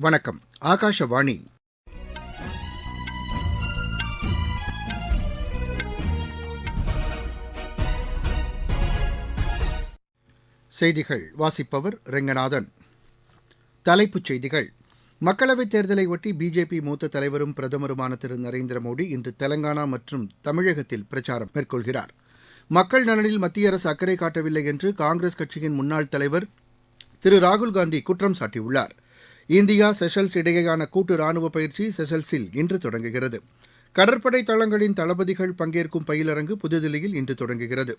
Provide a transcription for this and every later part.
வணக்கம். ஆகாஷவாணி. செய்திகள். வாசிப்பவர் ரெங்கநாதன். தலைப்புச் செய்திகள். மக்களவைத் தேர்தலை ஒட்டி பிஜேபி மூத்த தலைவரும் பிரதமருமான திரு நரேந்திர மோடி இன்று தெலங்கானா மற்றும் தமிழகத்தில் பிரச்சாரம் மேற்கொள்கிறார். மக்கள் நலனில் மத்திய அரசு அக்கறை காட்டவில்லை என்று காங்கிரஸ் கட்சியின் முன்னாள் தலைவர் திரு ராகுல்காந்தி குற்றம் சாட்டியுள்ளார். இந்தியா செஷல்ஸ் இடையேயான கூட்டு ராணுவ பயிற்சி செஷல்ஸில் இன்று தொடங்குகிறது. கடற்படை தளங்களின் தளபதிகள் பங்கேற்கும் பயிலரங்கு புதுதில்லியில் இன்று தொடங்குகிறது.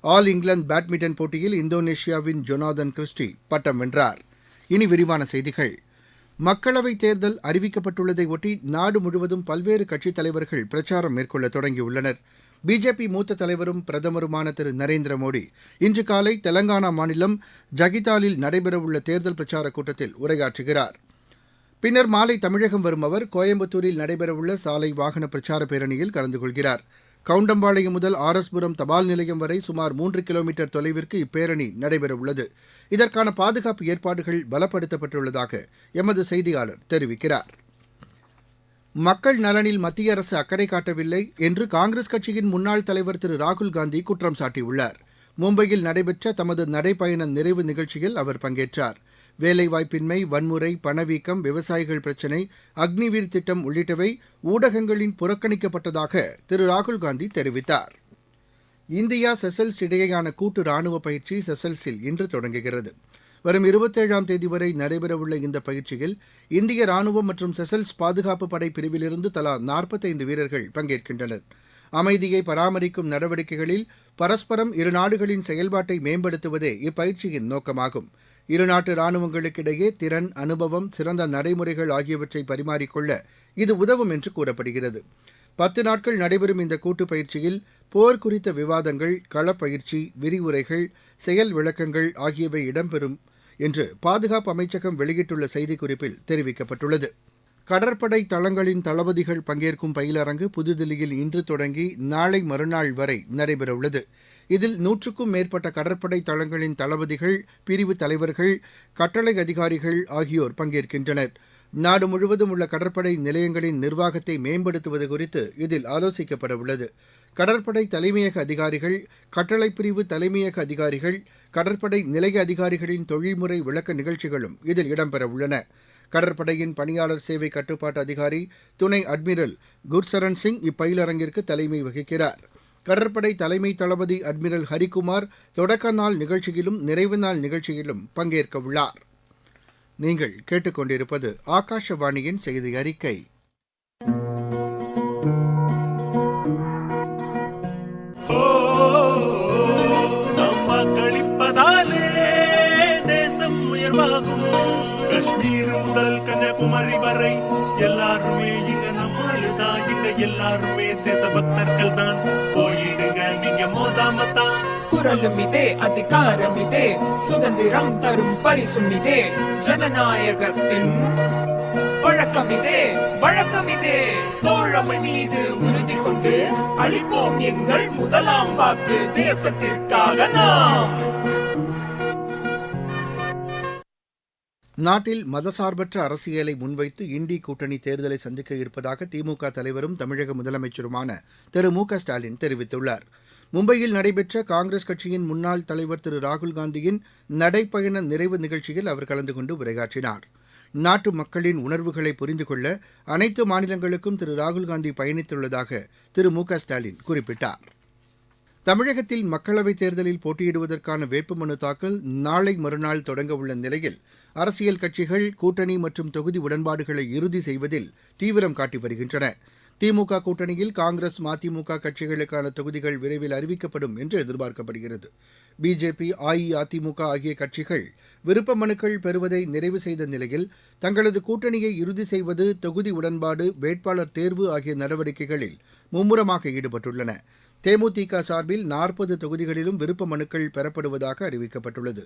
ஆல் இங்கிலாந்து பேட்மிண்டன் போட்டியில் இந்தோனேஷியாவின் ஜொனாதன் கிறிஸ்டி பட்டம் வென்றார். இனி விரிவான செய்திகள். மக்களவைத் தேர்தல் அறிவிக்கப்பட்டுள்ளதை ஒட்டி நாடு முழுவதும் பல்வேறு கட்சித் தலைவர்கள் பிரச்சாரம் மேற்கொள்ள தொடங்கியுள்ளனர். பிஜேபி மூத்த தலைவரும் பிரதமருமான திரு நரேந்திர மோடி இன்று காலை தெலங்கானா மாநிலம் ஜகிதாலில் நடைபெறவுள்ள தேர்தல் பிரச்சாரக் கூட்டத்தில் உரையாற்றுகிறார். பின்னர் மாலை தமிழகம் வரும் அவர் கோயம்புத்தூரில் நடைபெறவுள்ள சாலை வாகன பிரச்சார பேரணியில் கலந்து கொள்கிறார். கவுண்டம்பாளையம் முதல் ஆர்எஸ்புரம் தபால் நிலையம் வரை சுமார் மூன்று கிலோமீட்டர் தொலைவிற்கு இப்பேரணி நடைபெறவுள்ளது. இதற்கான பாதுகாப்பு ஏற்பாடுகள் பலப்படுத்தப்பட்டுள்ளதாக எமது செய்தியாளர் தெரிவிக்கிறார். மக்கள் நலனில் மத்திய அரசு அக்கறை காட்டவில்லை என்று காங்கிரஸ் கட்சியின் முன்னாள் தலைவர் திரு ராகுல்காந்தி குற்றம் சாட்டியுள்ளார். மும்பையில் நடைபெற்ற தமது நடைபயண நிறைவு நிகழ்ச்சியில் அவர் பங்கேற்றார். வேலைவாய்ப்பின்மை வன்முறை பணவீக்கம் விவசாயிகள் பிரச்சினை அக்னிவீர் திட்டம் உள்ளிட்டவை ஊடகங்களின் புறக்கணிக்கப்பட்டதாக திரு ராகுல்காந்தி தெரிவித்தார். இந்தியா செசல்ஸ் இடையேயான கூட்டு ராணுவ பயிற்சி செசல்ஸில் இன்று தொடங்குகிறது. வரும் இருபத்தேழாம் தேதி வரை நடைபெறவுள்ள இந்த பயிற்சியில் இந்திய ராணுவம் மற்றும் செசல்ஸ் பாதுகாப்பு படை பிரிவிலிருந்து தலா நாற்பத்தைந்து வீரர்கள் பங்கேற்கின்றனர். அமைதியை பராமரிக்கும் நடவடிக்கைகளில் பரஸ்பரம் இரு நாடுகளின் செயல்பாட்டை மேம்படுத்துவதே இப்பயிற்சியின் நோக்கமாகும். இருநாட்டு ராணுவங்களுக்கிடையே திறன் அனுபவம் சிறந்த நடைமுறைகள் ஆகியவற்றை பரிமாறிக்கொள்ள இது உதவும் என்று கூறப்படுகிறது. பத்து நாட்கள் நடைபெறும் இந்த கூட்டுப் பயிற்சியில் போர் குறித்த விவாதங்கள் களப்பயிற்சி விரிவுரைகள் செயல் விளக்கங்கள் ஆகியவை இடம்பெறும் என்று பாதுகாப்பு அமைச்சகம் வெளியிட்டுள்ள செய்திக்குறிப்பில் தெரிவிக்கப்பட்டுள்ளது. கடற்படை தளங்களின் தளபதிகள் பங்கேற்கும் பயிலரங்கு புதுதில்லியில் இன்று தொடங்கி நாளை மறுநாள் வரை நடைபெறவுள்ளது. இதில் நூற்றுக்கும் மேற்பட்ட கடற்படை தளங்களின் தளபதிகள் பிரிவு தலைவர்கள் கட்டளை அதிகாரிகள் ஆகியோர் பங்கேற்கின்றனர். நாடு முழுவதும் உள்ள கடற்படை நிலையங்களின் நிர்வாகத்தை மேம்படுத்துவது குறித்து இதில் ஆலோசிக்கப்பட உள்ளது கடற்படை தலைமையக அதிகாரிகள் கட்டளை பிரிவு தலைமையக அதிகாரிகள் கடற்படை நிலைய அதிகாரிகளின் தொழில்முறை விளக்க நிகழ்ச்சிகளும் இதில் இடம்பெற உள்ளன. கடற்படையின் பணியாளர் சேவை கட்டுப்பாட்டு அதிகாரி துணை அட்மிரல் குர்சரன் சிங் இப்பயிலரங்கிற்கு தலைமை வகிக்கிறார். கடற்படை தலைமை தளபதி அட்மிரல் ஹரிகுமார் தொடக்க நாள் நிகழ்ச்சியிலும் நிறைவு நாள் நிகழ்ச்சியிலும் பங்கேற்க உள்ளார். நீங்கள் கேட்டுக்கொண்டிருப்பது ஆகாஷவாணியின் செய்தி அறிக்கை. தான் போயிடுங்க நீங்க மோதாம தான் குரலும் இதே அதிகாரம் இதே. சுதந்திரம் தரும் பரிசும் இதே. ஜனநாயகத்தின் வழக்கம் இதே வழக்கம் இதே. தோழமை மீது உறுதி கொண்டு அளிப்போம் எங்கள் முதலாம் வாக்கு தேசத்திற்காக நாம். நாட்டில் மதசார்பற்ற அரசியலை முன்வைத்து இண்டி கூட்டணி தேர்தலை சந்திக்க இருப்பதாக திமுக தலைவரும் தமிழக முதலமைச்சருமான திரு மு க ஸ்டாலின் தெரிவித்துள்ளார். மும்பையில் நடைபெற்ற காங்கிரஸ் கட்சியின் முன்னாள் தலைவர் திரு ராகுல்காந்தியின் நடைப்பயண நிறைவு நிகழ்ச்சியில் அவர் கலந்து கொண்டு உரையாற்றினார். நாட்டு மக்களின் உணர்வுகளை புரிந்து கொள்ள அனைத்து மாநிலங்களுக்கும் திரு ராகுல்காந்தி பயணித்துள்ளதாக திரு மு க ஸ்டாலின் குறிப்பிட்டார். தமிழகத்தில் மக்களவைத் தேர்தலில் போட்டியிடுவதற்கான வேட்புமனு தாக்கல் நாளை மறுநாள் தொடங்க உள்ள நிலையில் அரசியல் கட்சிகள் கூட்டணி மற்றும் தொகுதி உடன்பாடுகளை இறுதி செய்வதில் தீவிரம் காட்டி வருகின்றன. திமுக கூட்டணியில் காங்கிரஸ் மதிமுக கட்சிகளுக்கான தொகுதிகள் விரைவில் அறிவிக்கப்படும் என்று எதிர்பார்க்கப்படுகிறது. பிஜேபி அஇஅதிமுக ஆகிய கட்சிகள் விருப்ப மனுக்கள் பெறுவதை நிறைவு செய்த நிலையில் தங்களது கூட்டணியை இறுதி செய்வது தொகுதி உடன்பாடு வேட்பாளர் தேர்வு ஆகிய நடவடிக்கைகளில் மும்முரமாக ஈடுபட்டுள்ளன. தேமுதிக சார்பில் நாற்பது தொகுதிகளிலும் விருப்ப மனுக்கள் பெறப்படுவதாக அறிவிக்கப்பட்டுள்ளது.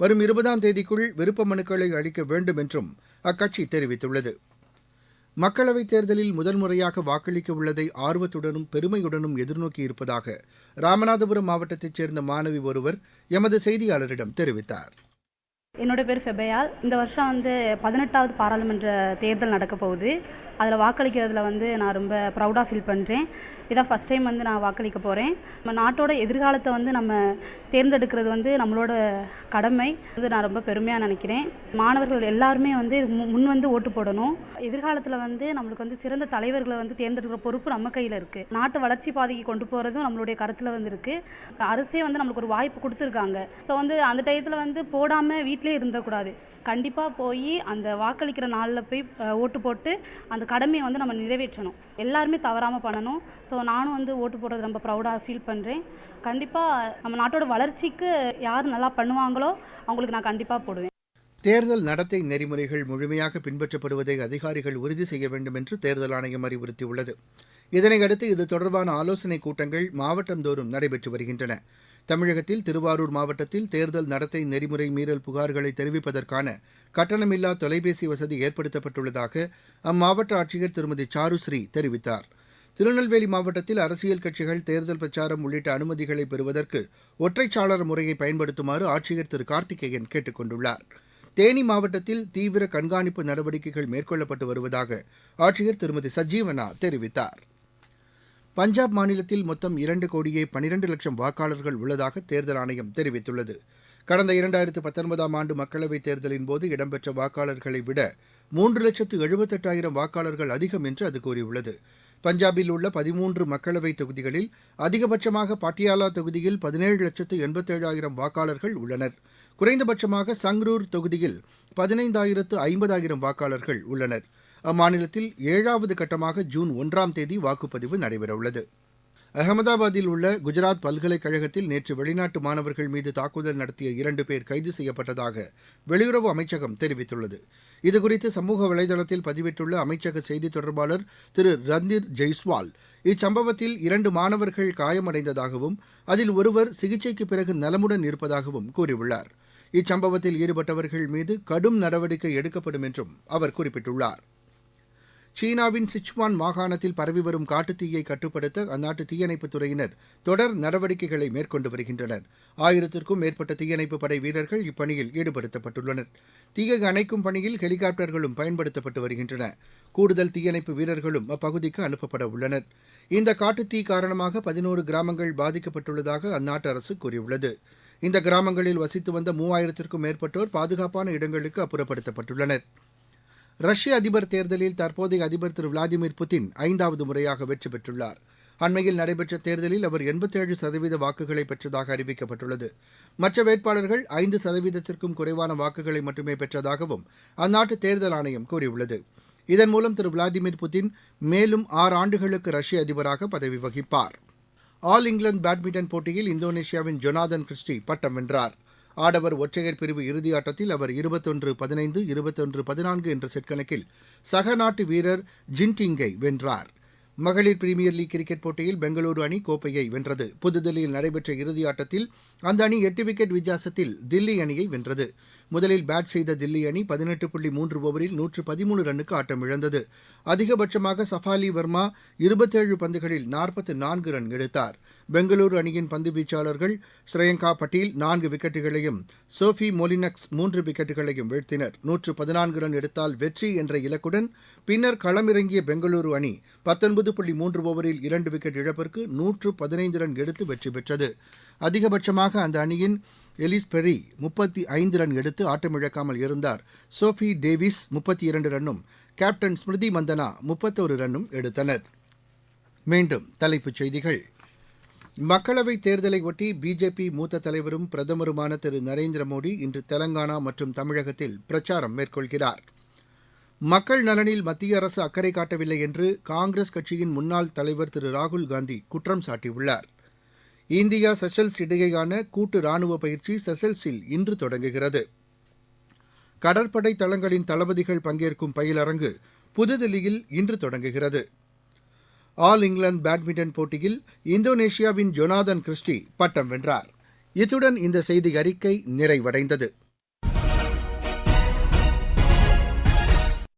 வரும் இருபதாம் தேதிக்குள் விருப்ப மனுக்களை அளிக்க வேண்டும் என்றும் அக்கட்சி தெரிவித்துள்ளது. மக்களவைத் தேர்தலில் முதன்முறையாக வாக்களிக்க உள்ளதை ஆர்வத்துடனும் பெருமையுடனும் எதிர்நோக்கி இருப்பதாக ராமநாதபுரம் மாவட்டத்தைச் சேர்ந்த மாணவி ஒருவர் எமது செய்தியாளரிடம் தெரிவித்தார். என்னோட பேர் ஃபெபயால் இந்த வருஷம் வந்து பதினெட்டாவது பாராளுமன்ற தேர்தல் நடக்க போகுது அதில் வாக்களிக்கிறதுல வந்து நான் ரொம்ப ப்ரௌடாக ஃபீல் பண்ணுறேன் இதான் ஃபஸ்ட் டைம் வந்து நான் வாக்களிக்க போகிறேன் நம்ம நாட்டோட எதிர்காலத்தை வந்து நம்ம தேர்ந்தெடுக்கிறது வந்து நம்மளோட கடமை. இது நான் ரொம்ப பெருமையாக நினைக்கிறேன். மாணவர்கள் எல்லாருமே வந்து மு- முன் வந்து ஓட்டு போடணும். எதிர்காலத்தில் வந்து நம்மளுக்கு வந்து சிறந்த தலைவர்களை வந்து தேர்ந்தெடுக்கிற பொறுப்பு நம்ம கையில் இருக்குது நாட்டு வளர்ச்சி பாதைக்கு கொண்டு போகிறதும் நம்மளுடைய கருத்தில் வந்து இருக்குது அரசே வந்து நம்மளுக்கு ஒரு வாய்ப்பு கொடுத்துருக்காங்க. ஸோ வந்து அந்த டயத்தில் வந்து போடாமல் வீட்டிலே இருந்தக்கூடாது கண்டிப்பாக போய் அந்த வாக்களிக்கிற நாளில் போய் ஓட்டு போட்டு அந்த கடமையை வந்து நம்ம நிறைவேற்றணும். எல்லாருமே தவறாமல் பண்ணணும். ஸோ நானும் வந்து ஓட்டு போடுறது ரொம்ப ப்ரௌடாக ஃபீல் பண்ணுறேன் கண்டிப்பாக நம்ம நாட்டோட வளர்ச்சிக்கு யார் நல்லா பண்ணுவாங்களோ அவங்களுக்கு நான் கண்டிப்பாக போடுவேன். தேர்தல் நடத்தை நெறிமுறைகள் முழுமையாக பின்பற்றப்படுவதை அதிகாரிகள் உறுதி செய்ய வேண்டும் என்று தேர்தல் ஆணையம் அறிவுறுத்தியுள்ளது. இதனையடுத்து இது தொடர்பான ஆலோசனைக் கூட்டங்கள் மாவட்டந்தோறும் நடைபெற்று வருகின்றன. தமிழகத்தில் திருவாரூர் மாவட்டத்தில் தேர்தல் நடத்தை நெறிமுறை மீறல் புகார்களை தெரிவிப்பதற்கான கட்டணமில்லா தொலைபேசி வசதி ஏற்படுத்தப்பட்டுள்ளதாக அம்மாவட்ட ஆட்சியர் திருமதி சாருஸ்ரீ தெரிவித்தார். திருநெல்வேலி மாவட்டத்தில் அரசியல் கட்சிகள் தேர்தல் பிரச்சாரம் உள்ளிட்ட அனுமதிகளை பெறுவதற்கு ஒற்றைச்சாளர முறையை பயன்படுத்துமாறு ஆட்சியர் திரு கார்த்திகேயன் கேட்டுக் கொண்டுள்ளார். தேனி மாவட்டத்தில் தீவிர கண்காணிப்பு நடவடிக்கைகள் மேற்கொள்ளப்பட்டு வருவதாக ஆட்சியர் திருமதி சஜீவனா தெரிவித்தார். பஞ்சாப் மாநிலத்தில் மொத்தம் இரண்டு கோடியே பனிரெண்டு லட்சம் வாக்காளர்கள் உள்ளதாக தேர்தல் ஆணையம் தெரிவித்துள்ளது. கடந்த இரண்டாயிரத்து பத்தொன்பதாம் ஆண்டு மக்களவைத் தேர்தலின் போது இடம்பெற்ற வாக்காளர்களை விட மூன்று லட்சத்து எழுபத்தெட்டாயிரம் வாக்காளர்கள் அதிகம் என்று அது கூறியுள்ளது. பஞ்சாபில் உள்ள பதிமூன்று மக்களவைத் தொகுதிகளில் அதிகபட்சமாக பாட்டியாலா தொகுதியில் பதினேழு லட்சத்து எண்பத்தேழாயிரம் வாக்காளர்கள் உள்ளனர். குறைந்தபட்சமாக சங்ரூர் தொகுதியில் பதினைந்தாயிரத்து ஐம்பதாயிரம் வாக்காளர்கள் உள்ளனர். அம்மாநிலத்தில் ஏழாவது கட்டமாக ஜூன் ஒன்றாம் தேதி வாக்குப்பதிவு நடைபெறவுள்ளது. அகமதாபாத்தில் உள்ள குஜராத் பல்கலைக்கழகத்தில் நேற்று வெளிநாட்டு மாணவர்கள் மீது தாக்குதல் நடத்திய இரண்டு பேர் கைது செய்யப்பட்டதாக வெளியுறவு அமைச்சகம் தெரிவித்துள்ளது. இதுகுறித்து சமூக வலைதளத்தில் பதிவிட்டுள்ள அமைச்சக செய்தித் தொடர்பாளர் திரு ரந்தீர் ஜெய்ஸ்வால் இச்சம்பவத்தில் இரண்டு மாணவர்கள் காயமடைந்ததாகவும் அதில் ஒருவர் சிகிச்சைக்கு பிறகு நலமுடன் இருப்பதாகவும் கூறியுள்ளார். இச்சம்பவத்தில் ஈடுபட்டவர்கள் மீது கடும் நடவடிக்கை எடுக்கப்படும் என்றும் அவர் குறிப்பிட்டுள்ளார். சீனாவின் சிச்சுவான் மாகாணத்தில் பரவி வரும் காட்டுத்தீயை கட்டுப்படுத்த அந்நாட்டு தீயணைப்புத் துறையினர் தொடர் நடவடிக்கைகளை மேற்கொண்டு வருகின்றனர். ஆயிரத்திற்கும் மேற்பட்ட தீயணைப்பு படை வீரர்கள் இப்பணியில் ஈடுபடுத்தப்பட்டுள்ளனர். தீயை அணைக்கும் பணியில் ஹெலிகாப்டர்களும் பயன்படுத்தப்பட்டு வருகின்றன. கூடுதல் தீயணைப்பு வீரர்களும் அப்பகுதிக்கு அனுப்பப்பட உள்ளனர். இந்த காட்டுத்தீ காரணமாக பதினோரு கிராமங்கள் பாதிக்கப்பட்டுள்ளதாக அந்நாட்டு அரசு கூறியுள்ளது. இந்த கிராமங்களில் வசித்து வந்த மூவாயிரத்திற்கும் மேற்பட்டோர் பாதுகாப்பான இடங்களுக்கு அப்புறப்படுத்தப்பட்டுள்ளனர். ரஷ்ய அதிபர் தேர்தலில் தற்போதைய அதிபர் திரு விளாடிமிர் புதின் ஐந்தாவது முறையாக வெற்றி பெற்றுள்ளார். அண்மையில் நடைபெற்ற தேர்தலில் அவர் எண்பத்தேழு சதவீத வாக்குகளை பெற்றதாக அறிவிக்கப்பட்டுள்ளது. மற்ற வேட்பாளர்கள் ஐந்து சதவீதத்திற்கும் குறைவான வாக்குகளை மட்டுமே பெற்றதாகவும் அந்நாட்டு தேர்தல் ஆணையம் கூறியுள்ளது. இதன் மூலம் திரு விளாடிமிர் புதின் மேலும் ஆறு ஆண்டுகளுக்கு ரஷ்ய அதிபராக பதவி வகிப்பார். ஆல் இங்கிலாந்து பேட்மிண்டன் போட்டியில் இந்தோனேஷியாவின் ஜொனாதன் கிறிஸ்டி பட்டம் வென்றார். ஆடவர் ஒற்றையர் பிரிவு இறுதி ஆட்டத்தில் அவர் இருபத்தொன்று பதினைந்து இருபத்தொன்று பதினான்கு என்ற செட் கணக்கில் சக நாட்டு வீரர் ஜின்டிங்கை வென்றார். மகளிர் பிரீமியர் லீக் கிரிக்கெட் போட்டியில் பெங்களூரு அணி கோப்பையை வென்றது. புதுதில்லியில் நடைபெற்ற இறுதி ஆட்டத்தில் அந்த அணி எட்டு விக்கெட் வித்தியாசத்தில் தில்லி அணியை வென்றது. முதலில் பேட் செய்த தில்லி அணி பதினெட்டு புள்ளி மூன்று ஓவரில் நூற்று பதிமூணு ரன்னுக்கு ஆட்டம் இழந்தது. அதிகபட்சமாக சஃபாலி வர்மா இருபத்தேழு பந்துகளில் நாற்பத்து நான்கு ரன் எடுத்தார். பெங்களூரு அணியின் பந்து வீச்சாளர்கள் ஸ்ரேயங்கா பட்டீல் நான்கு விக்கெட்டுகளையும் சோஃபி மொலினக்ஸ் மூன்று விக்கெட்டுகளையும் வீழ்த்தினர். நூற்று பதினான்கு ரன் எடுத்தால் வெற்றி என்ற இலக்குடன் பின்னர் களமிறங்கிய பெங்களூரு அணி பத்தொன்பது புள்ளி மூன்று ஓவரில் இரண்டு விக்கெட் இழப்பிற்கு நூற்று பதினைந்து ரன் எடுத்து வெற்றி பெற்றது. அதிகபட்சமாக அந்த அணியின் எலிஸ் பெரி முப்பத்தி ஐந்து ரன் எடுத்து ஆட்டமிழக்காமல் இருந்தார். சோஃபி டேவிஸ் முப்பத்தி இரண்டு ரன்னும் கேப்டன் ஸ்மிருதி மந்தனா முப்பத்தோரு ரன்னும் எடுத்தனர். மீண்டும் தலைப்புச் செய்திகள். மக்களவைத் தேர்தலையொட்டி பிஜேபி மூத்த தலைவரும் பிரதமருமான திரு நரேந்திர மோடி இன்று தெலங்கானா மற்றும் தமிழகத்தில் பிரச்சாரம் மேற்கொள்கிறார். மக்கள் நலனில் மத்திய அரசு அக்கறை காட்டவில்லை என்று காங்கிரஸ் கட்சியின் முன்னாள் தலைவர் திரு ராகுல் காந்தி குற்றம் சாட்டியுள்ளார். இந்தியா செஷல்ஸ் இடையேயான கூட்டு ராணுவ பயிற்சி செஷல்ஸில் இன்று தொடங்குகிறது. கடற்படை தளங்களின் தளபதிகள் பங்கேற்கும் பயிலரங்கு புதுதில்லியில் இன்று தொடங்குகிறது. ஆல் இங்கிலாந்து பேட்மிண்டன் போட்டியில் இந்தோனேஷியாவின் ஜொனாதன் கிறிஸ்டி பட்டம் வென்றார். இத்துடன் இந்த செய்தி அறிக்கை நிறைவடைந்தது.